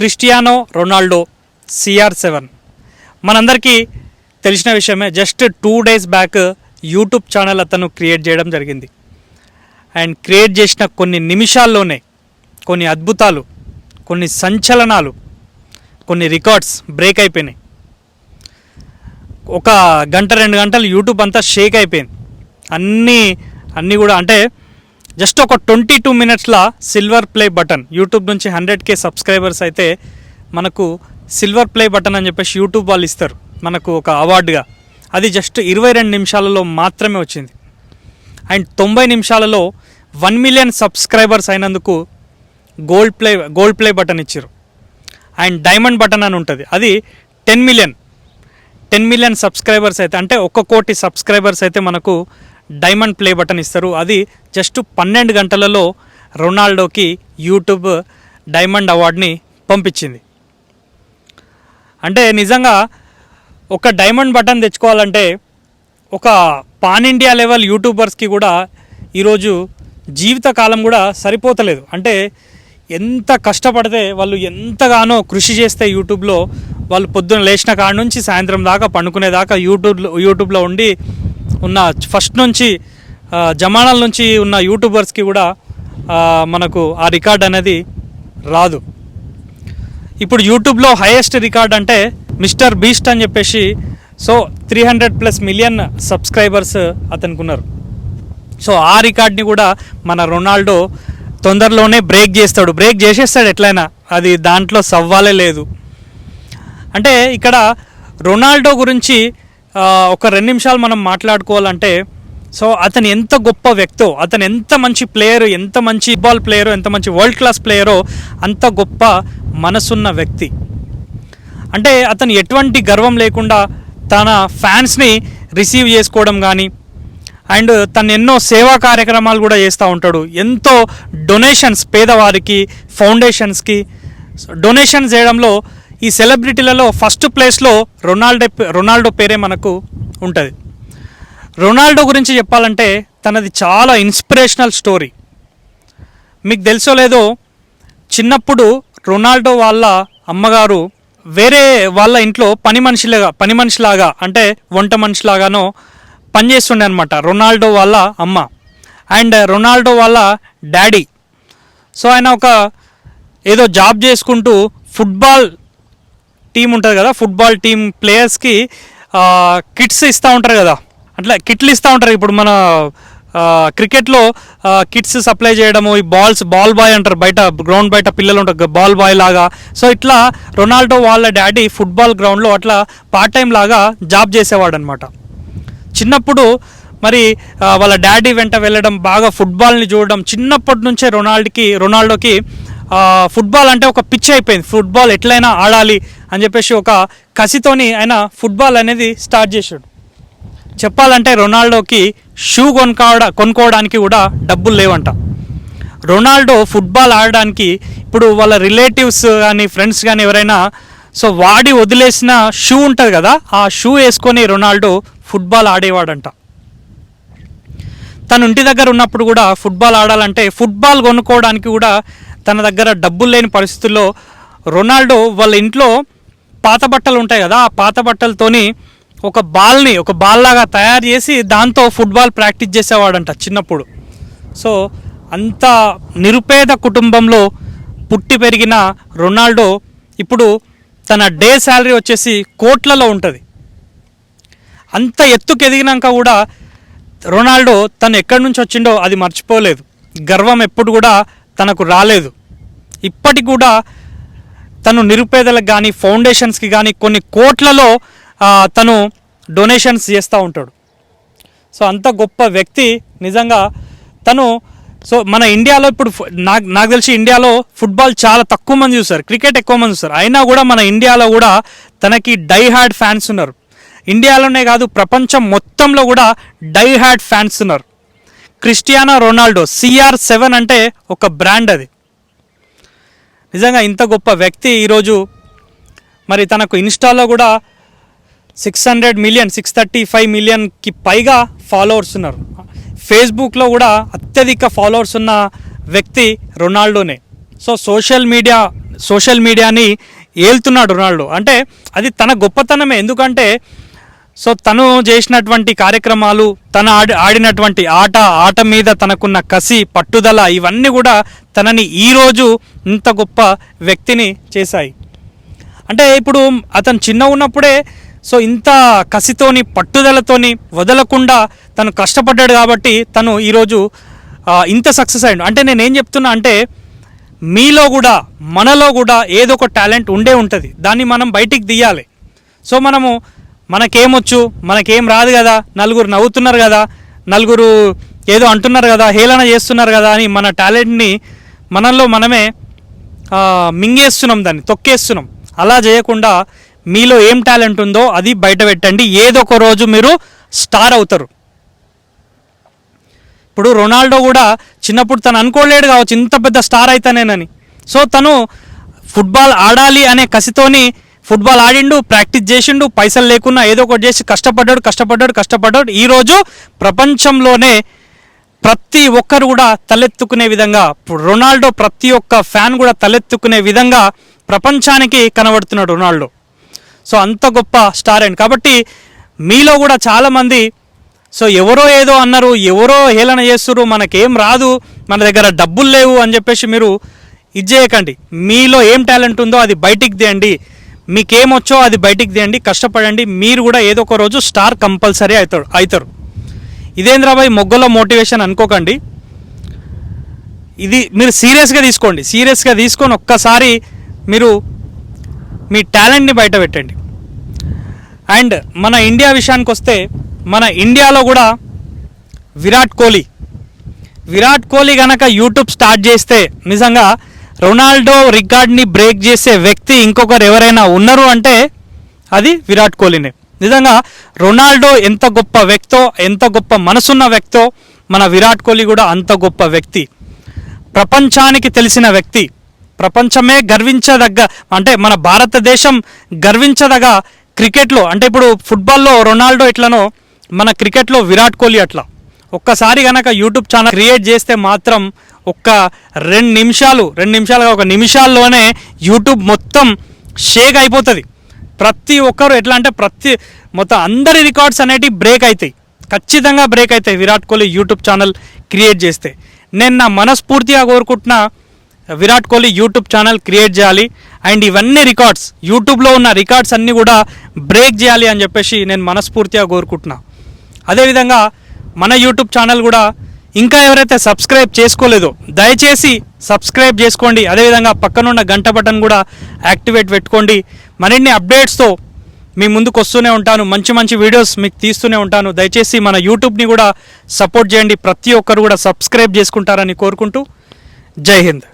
Cristiano Ronaldo CR seven మనందరికీ తెలిసిన విషయమే just two days back YouTube channel అతను క్రియేట్ చేయడం జరిగింది. అండ్ క్రియేట్ చేసిన కొన్ని నిమిషాల్లోనే కొన్ని అద్భుతాలు కొన్ని సంచలనాలు కొన్ని రికార్డ్స్ బ్రేక్ అయిపోయినాయి. ఒక గంట రెండు గంటలు యూట్యూబ్ అంతా షేక్ అయిపోయింది. అన్నీ అన్నీ కూడా అంటే జస్ట్ ఒక ట్వంటీ టూ మినిట్స్లో సిల్వర్ ప్లే బటన్ యూట్యూబ్ నుంచి హండ్రెడ్ కే సబ్స్క్రైబర్స్ అయితే మనకు సిల్వర్ ప్లే బటన్ అని చెప్పేసి యూట్యూబ్ వాళ్ళు ఇస్తారు మనకు ఒక అవార్డుగా. అది జస్ట్ ఇరవై రెండు నిమిషాలలో మాత్రమే వచ్చింది. అండ్ తొంభై నిమిషాలలో వన్ మిలియన్ సబ్స్క్రైబర్స్ అయినందుకు gold play gold play button ఇచ్చారు. అండ్ డైమండ్ బటన్ అని ఉంటుంది. అది ten million ten million subscribers అయితే అంటే ఒక్క కోటి సబ్స్క్రైబర్స్ అయితే మనకు డైమండ్ ప్లే బటన్ ఇస్తారు. అది జస్ట్ పన్నెండు గంటలలో రొనాల్డోకి యూట్యూబ్ డైమండ్ అవార్డ్ని పంపించింది. అంటే నిజంగా ఒక డైమండ్ బటన్ తెచ్చుకోవాలంటే ఒక పాన్ ఇండియా లెవెల్ యూట్యూబర్స్కి కూడా ఈరోజు జీవితకాలం కూడా సరిపోతలేదు. అంటే ఎంత కష్టపడితే వాళ్ళు ఎంతగానో కృషి చేస్తే యూట్యూబ్లో వాళ్ళు పొద్దున్న లేచిన కాడ నుంచి సాయంత్రం దాకా పండుకునేదాకా యూట్యూబ్లో యూట్యూబ్లో ఉండి ఉన్న ఫస్ట్ నుంచి జమానాల నుంచి ఉన్న యూట్యూబర్స్కి కూడా మనకు ఆ రికార్డ్ అనేది రాదు. ఇప్పుడు యూట్యూబ్లో హైయెస్ట్ రికార్డ్ అంటే మిస్టర్ బీస్ట్ అని చెప్పేసి so three hundred plus million subscribers అతనికి ఉన్నారు సో ఆ రికార్డ్ని కూడా మన రొనాల్డో తొందరలోనే బ్రేక్ చేస్తాడు. బ్రేక్ చేసేస్తాడు ఎట్లయినా. అది దాంట్లో సవ్వాలే లేదు. అంటే ఇక్కడ రొనాల్డో గురించి ఒక రెండు నిమిషాలు మనం మాట్లాడుకోవాలంటే సో అతను ఎంత గొప్ప వ్యక్తో అతను ఎంత మంచి ప్లేయర్ ఎంత మంచి బాల్ ప్లేయరో ఎంత మంచి వరల్డ్ క్లాస్ ప్లేయరో అంత గొప్ప మనసున్న వ్యక్తి. అంటే అతను ఎటువంటి గర్వం లేకుండా తన ఫ్యాన్స్ని రిసీవ్ చేసుకోవడం కానీ అండ్ తను ఎన్నో సేవా కార్యక్రమాలు కూడా చేస్తూ ఉంటాడు. ఎంతో డొనేషన్స్ పేదవారికి ఫౌండేషన్స్కి డొనేషన్స్ చేయడంలో ఈ సెలబ్రిటీలలో ఫస్ట్ ప్లేస్లో రొనాల్డో రొనాల్డో పేరే మనకు ఉంటుంది. రొనాల్డో గురించి చెప్పాలంటే తనది చాలా ఇన్స్పిరేషనల్ స్టోరీ. మీకు తెలుసో లేదో చిన్నప్పుడు రొనాల్డో వాళ్ళ అమ్మగారు వేరే వాళ్ళ ఇంట్లో పని మనిషిలాగా పని మనిషిలాగా అంటే వంట మనిషిలాగానో పనిచేస్తుండే అనమాట రొనాల్డో వాళ్ళ అమ్మ. అండ్ రొనాల్డో వాళ్ళ డాడీ. సో ఆయన ఒక ఏదో జాబ్ చేసుకుంటూ ఫుట్బాల్ టీం ఉంటుంది కదా ఫుట్బాల్ టీం ప్లేయర్స్కి కిట్స్ ఇస్తూ ఉంటారు కదా. అట్లా కిట్లు ఇస్తూ ఉంటారు. ఇప్పుడు మన క్రికెట్లో కిట్స్ సప్లై చేయడము ఈ బాల్స్ బాల్ బాయ్ అంటారు. బయట గ్రౌండ్ బయట పిల్లలు ఉంటారు. బాల్ బాయ్ లాగా. సో ఇట్లా రొనాల్డో వాళ్ళ డాడీ ఫుట్బాల్ గ్రౌండ్లో అట్లా పార్ట్ టైం లాగా జాబ్ చేసేవాడు అనమాట చిన్నప్పుడు మరి వాళ్ళ డాడీ వెంట వెళ్ళడం బాగా ఫుట్బాల్ని చూడడం చిన్నప్పటి నుంచే రొనాల్డ్కి రొనాల్డోకి ఫుట్బాల్ అంటే ఒక పిచ్ అయిపోయింది. ఫుట్బాల్ ఎట్లయినా ఆడాలి అని చెప్పేసి ఒక కసితోని ఆయన ఫుట్బాల్ అనేది స్టార్ట్ చేశాడు. చెప్పాలంటే రొనాల్డోకి షూ కొనుక్కోవడ కొనుక్కోవడానికి కూడా డబ్బులు లేవంట. రొనాల్డో ఫుట్బాల్ ఆడడానికి ఇప్పుడు వాళ్ళ రిలేటివ్స్ కానీ ఫ్రెండ్స్ కానీ ఎవరైనా సో వాడి వదిలేసిన షూ ఉంటుంది కదా ఆ షూ వేసుకొని రొనాల్డో ఫుట్బాల్ ఆడేవాడంట. తను ఇంటి దగ్గర ఉన్నప్పుడు కూడా ఫుట్బాల్ ఆడాలంటే ఫుట్బాల్ కొనుక్కోవడానికి కూడా తన దగ్గర డబ్బులు లేని పరిస్థితుల్లో రొనాల్డో వాళ్ళ ఇంట్లో పాత బట్టలు ఉంటాయి కదా ఆ పాత బట్టలతోని ఒక బాల్ని ఒక బాల్ లాగా తయారు చేసి దాంతో ఫుట్బాల్ ప్రాక్టీస్ చేసేవాడంట చిన్నప్పుడు. సో అంత నిరుపేద కుటుంబంలో పుట్టి పెరిగిన రొనాల్డో ఇప్పుడు తన డే శాలరీ వచ్చేసి కోట్లలో ఉంటుంది. అంత ఎత్తుకు ఎదిగినాక కూడా రొనాల్డో తను ఎక్కడి నుంచి వచ్చిండో అది మర్చిపోలేదు. గర్వం ఎప్పుడు కూడా తనకు రాలేదు. ఇప్పటికి కూడా తను నిరుపేదలకు కానీ ఫౌండేషన్స్కి కానీ కొన్ని కోట్లలో తను డొనేషన్స్ చేస్తూ ఉంటాడు. సో అంత గొప్ప వ్యక్తి నిజంగా తను సో మన ఇండియాలో ఇప్పుడు నాకు నాకు తెలిసి ఇండియాలో ఫుట్బాల్ చాలా తక్కువ మంది చూస్తారు క్రికెట్ ఎక్కువ మంది చూస్తారు అయినా కూడా మన ఇండియాలో కూడా తనకి డై హార్డ్ ఫ్యాన్స్ ఉన్నారు. ఇండియాలోనే కాదు ప్రపంచం మొత్తంలో కూడా డై హార్డ్ ఫ్యాన్స్ ఉన్నారు. క్రిస్టియానో రొనాల్డో సిఆర్ సెవెన్ అంటే ఒక బ్రాండ్ అది. నిజంగా ఇంత గొప్ప వ్యక్తి ఈరోజు మరి తనకు ఇన్స్టాలో కూడా six hundred million six thirty five మిలియన్కి పైగా ఫాలోవర్స్ ఉన్నారు. ఫేస్బుక్లో కూడా అత్యధిక ఫాలోవర్స్ ఉన్న వ్యక్తి రొనాల్డోనే. సో సోషల్ మీడియా సోషల్ మీడియాని ఏల్తున్నాడు రొనాల్డో. అంటే అది తన గొప్పతనమే. ఎందుకంటే సో తను చేసినటువంటి కార్యక్రమాలు తన ఆడి ఆడినటువంటి ఆట ఆట మీద తనకున్న కసి పట్టుదల ఇవన్నీ కూడా తనని ఈరోజు ఇంత గొప్ప వ్యక్తిని చేశాయి. అంటే ఇప్పుడు అతను చిన్న ఉన్నప్పుడే సో ఇంత కసితోని పట్టుదలతోని వదలకుండా తను కష్టపడ్డాడు కాబట్టి తను ఈరోజు ఇంత సక్సెస్ అయ్యాడు. అంటే నేను ఏం చెప్తున్నా అంటే మీలో కూడా మనలో కూడా ఏదో ఒక టాలెంట్ ఉండే ఉంటుంది. దాన్ని మనం బయటికి తీయాలి సో మనము మనకేమొచ్చు? మనకేం రాదు కదా? నలుగురు నవ్వుతున్నారు కదా? నలుగురు ఏదో అంటున్నారు కదా? హేళన చేస్తున్నారు కదా? అని మన టాలెంట్ని మనలో మనమే మింగేస్తున్నాం దాన్ని తొక్కేస్తున్నాం. అలా చేయకుండా మీలో ఏం టాలెంట్ ఉందో అది బయట పెట్టండి. ఏదో ఒక రోజు మీరు స్టార్ అవుతారు. ఇప్పుడు రొనాల్డో కూడా చిన్నప్పుడు తను అనుకోలేడు కావచ్చు ఇంత పెద్ద స్టార్ అవుతానేనని సో తను ఫుట్బాల్ ఆడాలి అనే కసితోని ఫుట్బాల్ ఆడిండు ప్రాక్టీస్ చేసిండు పైసలు లేకున్నా ఏదో ఒకటి చేసి కష్టపడ్డాడు కష్టపడ్డాడు కష్టపడ్డాడు. ఈరోజు ప్రపంచంలోనే ప్రతి ఒక్కరు కూడా తలెత్తుకునే విధంగా ఇప్పుడు రొనాల్డో ప్రతి ఒక్క ఫ్యాన్ కూడా తలెత్తుకునే విధంగా ప్రపంచానికి కనబడుతున్నాడు రొనాల్డో. సో అంత గొప్ప స్టార్ అండ్ కాబట్టి మీలో కూడా చాలామంది సో ఎవరో ఏదో అన్నారు ఎవరో హేళన చేస్తున్నారు మనకేం రాదు మన దగ్గర డబ్బులు లేవు అని చెప్పేసి మీరు ఇది చేయకండి. మీలో ఏం టాలెంట్ ఉందో అది బయటికి తీయండి. మీకేమొచ్చో అది బయటికి తీయండి కష్టపడండి మీరు కూడా ఏదో ఒక రోజు స్టార్ కంపల్సరీ అవుతారు అవుతారు. ఇదేంద్రాబాయ్ మొగ్గలో మోటివేషన్ అనుకోకండి. ఇది మీరు సీరియస్గా తీసుకోండి సీరియస్గా తీసుకొని ఒక్కసారి మీరు మీ టాలెంట్ని బయట పెట్టండి. అండ్ మన ఇండియా విషయానికి వస్తే మన ఇండియాలో కూడా విరాట్ కోహ్లీ. విరాట్ కోహ్లీ కనుక యూట్యూబ్ స్టార్ట్ చేస్తే నిజంగా రొనాల్డో రికార్డ్ని బ్రేక్ చేసే వ్యక్తి ఇంకొకరు ఎవరైనా ఉన్నారు అంటే అది విరాట్ కోహ్లీనే. నిజంగా రొనాల్డో ఎంత గొప్ప వ్యక్తో ఎంత గొప్ప మనసున్న వ్యక్తో మన విరాట్ కోహ్లీ కూడా అంత గొప్ప వ్యక్తి. ప్రపంచానికి తెలిసిన వ్యక్తి. ప్రపంచమే గర్వించదగ్గ అంటే మన భారతదేశం గర్వించదగ క్రికెట్లో అంటే ఇప్పుడు ఫుట్బాల్లో రొనాల్డో ఎట్లనో మన క్రికెట్లో విరాట్ కోహ్లీ అట్లా. ఒక్కసారి కనుక యూట్యూబ్ ఛానల్ క్రియేట్ చేస్తే మాత్రం ఒక్క రెండు నిమిషాలు రెండు నిమిషాలుగా ఒక నిమిషాల్లోనే యూట్యూబ్ మొత్తం షేక్ అయిపోతుంది. ప్రతి ఒక్కరు ఎట్లా అంటే ప్రతి మొత్తం అందరి రికార్డ్స్ అనేటివి బ్రేక్ అవుతాయి ఖచ్చితంగా బ్రేక్ అవుతాయి Virat Kohli YouTube channel create చేస్తే. నేను నా మనస్ఫూర్తిగా కోరుకుంటున్న Virat Kohli YouTube channel create చేయాలి. అండ్ ఇవన్నీ రికార్డ్స్ యూట్యూబ్లో ఉన్న రికార్డ్స్ అన్నీ కూడా బ్రేక్ చేయాలి అని చెప్పేసి నేను మనస్ఫూర్తిగా కోరుకుంటున్నా. అదేవిధంగా మన యూట్యూబ్ ఛానల్ కూడా ఇంకా ఎవరైతే సబ్స్క్రైబ్ చేసుకోలేదో దయచేసి సబ్స్క్రైబ్ చేసుకోండి. అదేవిధంగా పక్కనున్న గంట బటన్ కూడా యాక్టివేట్ పెట్టుకోండి. మరిన్ని అప్డేట్స్తో మీ ముందుకు వస్తూనే ఉంటాను. మంచి మంచి వీడియోస్ మీకు తీస్తూనే ఉంటాను. దయచేసి మన యూట్యూబ్ని కూడా సపోర్ట్ చేయండి. ప్రతి ఒక్కరు కూడా సబ్స్క్రైబ్ చేసుకుంటారని కోరుకుంటూ జై హింద్.